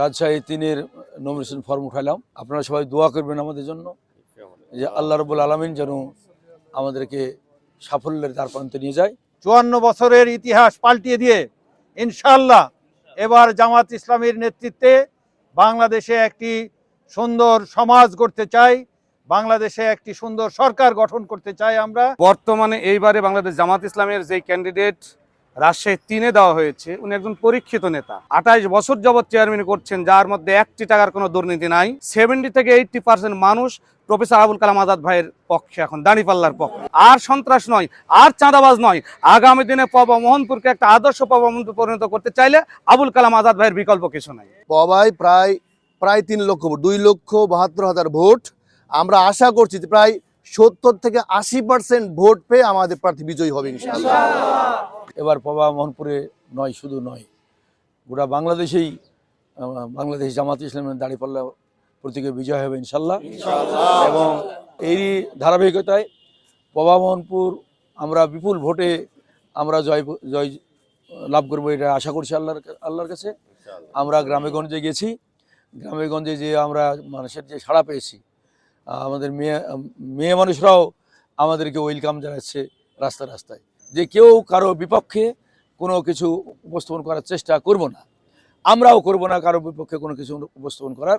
রাজশাহী তিনের nomination form উঠালাম। আপনারা সবাই দোয়া করবেন আমাদের জন্য যে আল্লাহ রবুল আলমিন যেন আমাদেরকে সাফল্যের দ্বার প্রান্তে নিয়ে যায়। চুয়ান্ন বছরের ইতিহাস পাল্টিয়ে দিয়ে ইনশাল্লাহ এবার জামাত ইসলামীর নেতৃত্বে বাংলাদেশে একটি সুন্দর সমাজ করতে চাই বাংলাদেশে একটি সুন্দর সরকার গঠন করতে চাই আমরা। বর্তমানে এইবারে বাংলাদেশ জামাত ইসলামের যে ক্যান্ডিডেট রাজশাহী তিনে দেওয়া হয়েছে। উনি একজন পরীক্ষিত নেতা। আঠাইশ বছর যাবৎ চেয়ারম্যান করছেন, যার মধ্যে একটি টাকার কোনো দুর্নীতি নাই। সেভেন্টি থেকে এইটটি পার্সেন্ট মানুষ প্রফেসর আবুল কালাম আজাদ ভাইয়ের পক্ষে এখন, দাঁড়িপাল্লার পক্ষে। আর সন্ত্রাস নয়, আর চাঁদাবাজ নয়। আগামী দিনে পবা মোহনপুরকে একটা আদর্শ পবা মোহনপুর পরিণত করতে চাইলে আবুল কালাম আজাদ ভাইয়ের বিকল্প কিছু নাই। পবাই প্রায় প্রায় তিন লক্ষ ভোট, দুই লক্ষ বাহাত্তর হাজার ভোট। আমরা আশা করছি প্রায় সত্তর থেকে আশি পার্সেন্ট ভোট পেয়ে আমাদের প্রার্থী বিজয়ী হবে ইনশাআল্লাহ। এবার পবা মোহনপুরে নয় শুধু নয়। গোটা বাংলাদেশেই বাংলাদেশ জামাত ইসলামের দাঁড়িপাল্লা প্রতীকে বিজয় হবে ইনশাল্লাহ। এবং এরই ধারাবাহিকতায় পবা মোহনপুর আমরা বিপুল ভোটে আমরা জয় জয় লাভ করব এটা আশা করছি আল্লাহর আল্লাহর কাছে। আমরা গ্রামেগঞ্জে গেছি। গ্রামেগঞ্জে যে আমরা মানুষের যে সাড়া পেয়েছি আমাদের মেয়ে মেয়ে মানুষরাও আমাদেরকে ওয়েলকাম জানাচ্ছে রাস্তা রাস্তায়। যে কেউ কারও বিপক্ষে কোনো কিছু উপস্থাপন করার চেষ্টা করব না। আমরাও করব না কারও বিপক্ষে কোনো কিছু উপস্থাপন করার।